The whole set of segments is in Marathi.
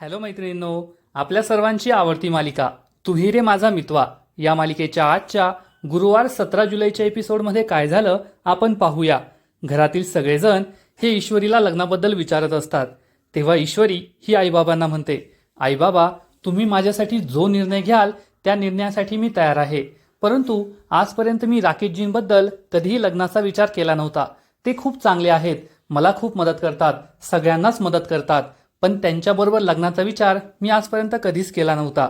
हॅलो मैत्रिणींनो आपल्या सर्वांची आवडती मालिका तुही रे माझा मितवा या मालिकेच्या आजच्या गुरुवार सतरा जुलैच्या एपिसोडमध्ये काय झालं आपण पाहूया. घरातील सगळेजण हे ईश्वरीला लग्नाबद्दल विचारत असतात. तेव्हा ईश्वरी ही आईबाबांना म्हणते आईबाबा तुम्ही माझ्यासाठी जो निर्णय घ्याल त्या निर्णयासाठी मी तयार आहे. परंतु आजपर्यंत मी राकेशजींबद्दल कधीही लग्नाचा विचार केला नव्हता. ते खूप चांगले आहेत मला खूप मदत करतात सगळ्यांनाच मदत करतात. पण त्यांच्याबरोबर लग्नाचा विचार मी आजपर्यंत कधीच केला नव्हता.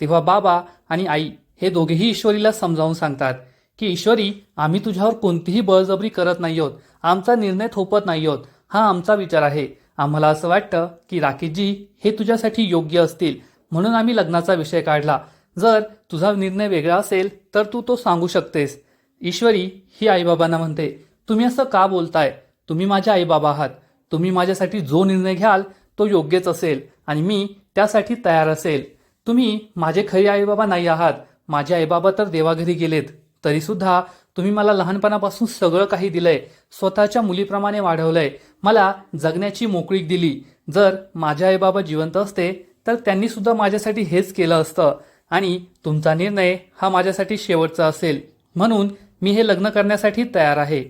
तेव्हा बाबा आणि आई हे दोघेही ईश्वरीला समजावून सांगतात की ईश्वरी आम्ही तुझ्यावर कोणतीही बळजबरी करत नाही आहोत. आमचा निर्णय थोपत नाही आहोत. हा आमचा विचार आहे. आम्हाला असं वाटतं की राकेशजी हे तुझ्यासाठी योग्य असतील. म्हणून आम्ही लग्नाचा विषय काढला. जर तुझा निर्णय वेगळा असेल तर तू तो सांगू शकतेस. ईश्वरी ही आईबाबांना म्हणते तुम्ही असं का बोलताय? तुम्ही माझे आईबाबा आहात. तुम्ही माझ्यासाठी जो निर्णय घ्याल तो योग्यच असेल आणि मी त्यासाठी तयार असेल. तुम्ही माझे खरे आईबाबा नाही आहात. माझे आईबाबा तर देवाघरी गेलेत. तरीसुद्धा तुम्ही मला लहानपणापासून सगळं काही दिलंय. स्वतःच्या मुलीप्रमाणे वाढवलंय. मला जगण्याची मोकळीक दिली. जर माझे आईबाबा जिवंत असते तर त्यांनी सुद्धा माझ्यासाठी हेच केलं असतं. आणि तुमचा निर्णय हा माझ्यासाठी शेवटचा असेल. म्हणून मी हे लग्न करण्यासाठी तयार आहे.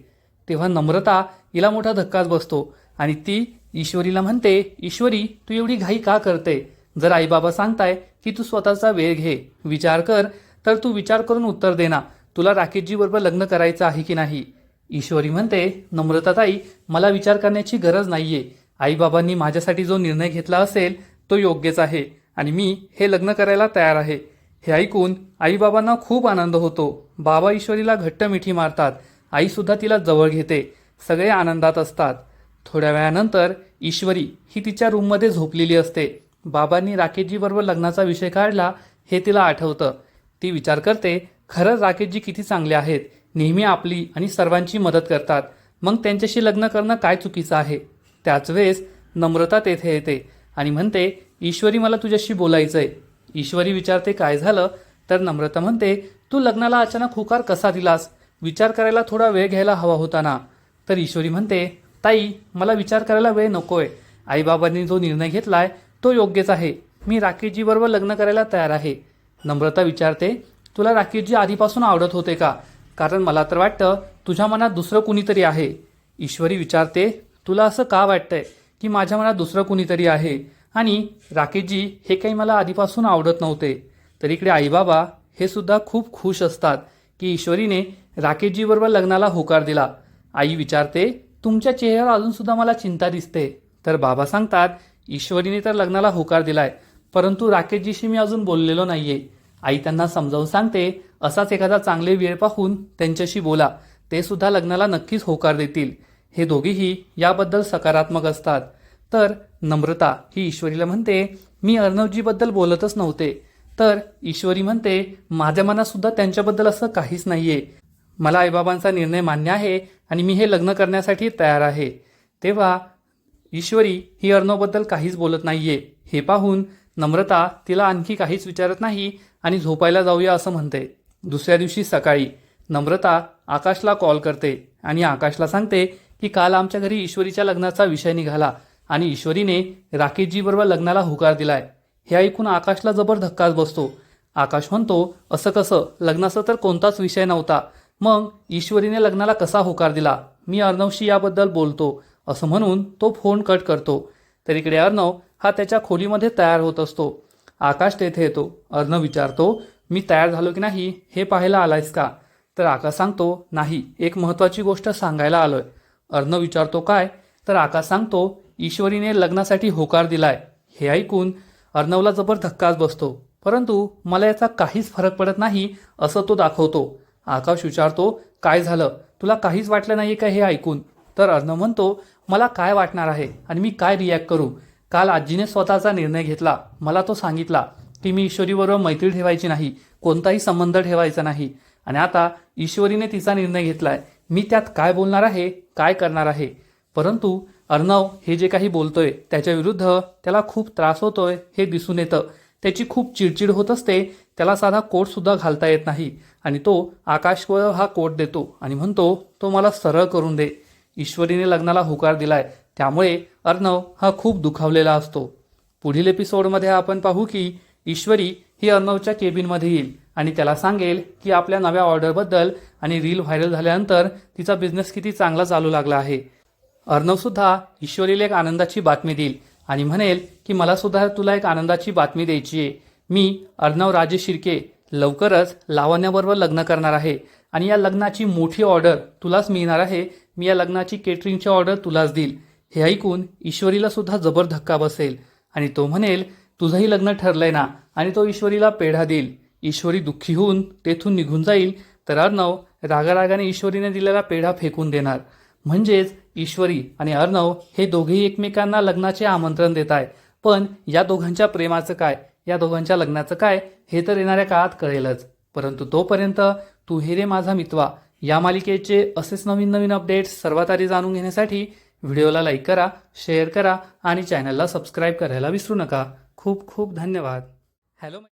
तेव्हा नम्रता हिला मोठा धक्काच बसतो. आणि ती ईश्वरीला म्हणते ईश्वरी तू एवढी घाई का करते? जर आईबाबा सांगताय की तू स्वतःचा वेळ घे विचार कर तर तू विचार करून उत्तर दे ना तुला राकेशजी बरोबर लग्न करायचं आहे की नाही? ईश्वरी म्हणते नम्रताताई मला विचार करण्याची गरज नाहीये. आईबाबांनी माझ्यासाठी जो निर्णय घेतला असेल तो योग्यच आहे आणि मी हे लग्न करायला तयार आहे. हे ऐकून आईबाबांना खूप आनंद होतो. बाबा ईश्वरीला घट्ट मिठी मारतात. आईसुद्धा तिला जवळ घेते. सगळे आनंदात असतात. थोड्या वेळानंतर ईश्वरी ही तिच्या रूममध्ये झोपलेली असते. बाबांनी राकेशजीबरोबर लग्नाचा विषय काढला हे तिला आठवतं. ती विचार करते खरंच राकेशजी किती चांगले आहेत. नेहमी आपली आणि सर्वांची मदत करतात. मग त्यांच्याशी लग्न करणं काय चुकीचं आहे? त्याच वेळेस नम्रता तेथे येते आणि म्हणते ईश्वरी मला तुझ्याशी बोलायचं आहे ईश्वरी विचारते काय झालं? तर नम्रता म्हणते तू लग्नाला अचानक हुकार कसा दिलास? विचार करायला थोडा वेळ घ्यायला हवा होता ना. तर ईश्वरी म्हणते ताई मला विचार करायला वेळ नकोय. आईबाबांनी जो निर्णय घेतलाय तो योग्यच आहे. मी राकेशजीबरोबर लग्न करायला तयार आहे. नम्रता विचारते तुला राकेशजी आधीपासून आवडत होते का? कारण मला तर वाटतं तुझ्या मनात दुसरं कुणीतरी आहे. ईश्वरी विचारते तुला असं का वाटतंय की माझ्या मनात दुसरं कुणीतरी आहे? आणि राकेशजी हे काही मला आधीपासून आवडत नव्हते. तर इकडे आईबाबा हे सुद्धा खूप खुश असतात की ईश्वरीने राकेशजीबरोबर लग्नाला होकार दिला. आई विचारते तुमच्या चेहऱ्यावर अजून सुद्धा मला चिंता दिसते. तर बाबा सांगतात ईश्वरीने तर लग्नाला होकार दिलाय परंतु राकेशजीशी मी अजून बोललेलो नाहीये. आई त्यांना समजावून सांगते असाच एखादा चांगले वेळ पाहून त्यांच्याशी बोला ते सुद्धा लग्नाला नक्कीच होकार देतील. हे दोघेही याबद्दल सकारात्मक असतात. तर नम्रता ही ईश्वरीला म्हणते मी अर्णवजीबद्दल बोलतच नव्हते. तर ईश्वरी म्हणते माझ्या मनात सुद्धा त्यांच्याबद्दल असं काहीच नाहीये. मला आईबाबांचा निर्णय मान्य आहे आणि मी हे लग्न करण्यासाठी तयार आहे. तेव्हा ईश्वरी ही अर्णवबद्दल काहीच बोलत नाहीये. हे पाहून नम्रता तिला आणखी काहीच विचारत नाही आणि झोपायला जाऊया असं म्हणते. दुसऱ्या दिवशी सकाळी नम्रता आकाशला कॉल करते आणि आकाशला सांगते की काल आमच्या घरी ईश्वरीच्या लग्नाचा विषय निघाला आणि ईश्वरीने राकेशजीबरोबर लग्नाला होकार दिलाय. हे ऐकून आकाशला जबर धक्काच बसतो. आकाश म्हणतो असं कसं? लग्नाचा तर कोणताच विषय नव्हता. मग ईश्वरीने लग्नाला कसा होकार दिला? मी अर्णवशी याबद्दल बोलतो असं म्हणून तो फोन कट करतो. तर इकडे अर्णव हा त्याच्या खोलीमध्ये तयार होत असतो. आकाश तेथे येतो. अर्णव विचारतो मी तयार झालो की नाही? हे पाहायला आलायस का? तर आकाश सांगतो नाही एक महत्त्वाची गोष्ट सांगायला आलोय. अर्णव विचारतो काय? तर आकाश सांगतो ईश्वरीने लग्नासाठी होकार दिलाय. हे ऐकून अर्णवला जबर धक्काच बसतो. परंतु मला याचा काहीच फरक पडत नाही असं तो दाखवतो. आकाश विचारतो काय झालं? तुला काहीच वाटलं नाही का हे ऐकून? तर अर्णव म्हणतो मला काय वाटणार आहे आणि मी काय रिॲक्ट करू? काल आजीने स्वतःचा निर्णय घेतला. मला तो सांगितला की मी ईश्वरीबरोबर मैत्री ठेवायची नाही कोणताही संबंध ठेवायचा नाही. आणि आता ईश्वरीने तिचा निर्णय घेतलाय. मी त्यात काय बोलणार आहे काय करणार आहे? परंतु अर्णव हे जे काही बोलतोय त्याच्या विरुद्ध त्याला खूप त्रास होतोय हे दिसून येतं. त्याची खूप चिडचिड होत असते. त्याला साधा कोटसुद्धा घालता येत नाही आणि तो आकाशवर हा कोट देतो आणि म्हणतो तो मला सरळ करून दे. ईश्वरीने लग्नाला होकार दिलाय. त्यामुळे अर्णव हा खूप दुखावलेला असतो. पुढील एपिसोडमध्ये आपण पाहू की ईश्वरी ही अर्णवच्या केबिनमध्ये येईल आणि त्याला सांगेल की आपल्या नव्या ऑर्डरबद्दल आणि रील व्हायरल झाल्यानंतर तिचा बिझनेस किती चांगला चालू लागला आहे. अर्णवसुद्धा ईश्वरीला एक आनंदाची बातमी देईल आणि म्हणेल की मलासुद्धा तुला एक आनंदाची बातमी द्यायची आहे. मी अर्णव राजे शिर्के लवकरच लावण्याबरोबर लग्न करणार आहे. आणि या लग्नाची मोठी ऑर्डर तुलाच मिळणार आहे. मी या लग्नाची केटरिंगची ऑर्डर तुलाच देईल. हे ऐकून ईश्वरीला सुद्धा जबर धक्का बसेल. आणि तो म्हणेल तुझंही लग्न ठरलंय ना? आणि तो ईश्वरीला पेढा देईल. ईश्वरी दुःखी होऊन तेथून निघून जाईल. तर अर्णव रागारागाने ईश्वरीने दिलेला पेढा फेकून देणार. म्हणजेच ईश्वरी आणि अर्णव हे दोघेही एकमेकांना लग्नाचे आमंत्रण देत आहे पण या दोघांच्या प्रेमाचं काय? या दोघांच्या लग्नाचं काय हे तर येणाऱ्या काळात कळेलच. परंतु तोपर्यंत तू हे रे माझा मितवा या मालिकेचे असेच नवीन नवीन अपडेट्स सर्वात आधी जाणून घेण्यासाठी व्हिडिओला लाईक करा शेअर करा आणि चॅनलला सबस्क्राईब करायला विसरू नका. खूप खूप धन्यवाद. हॅलो.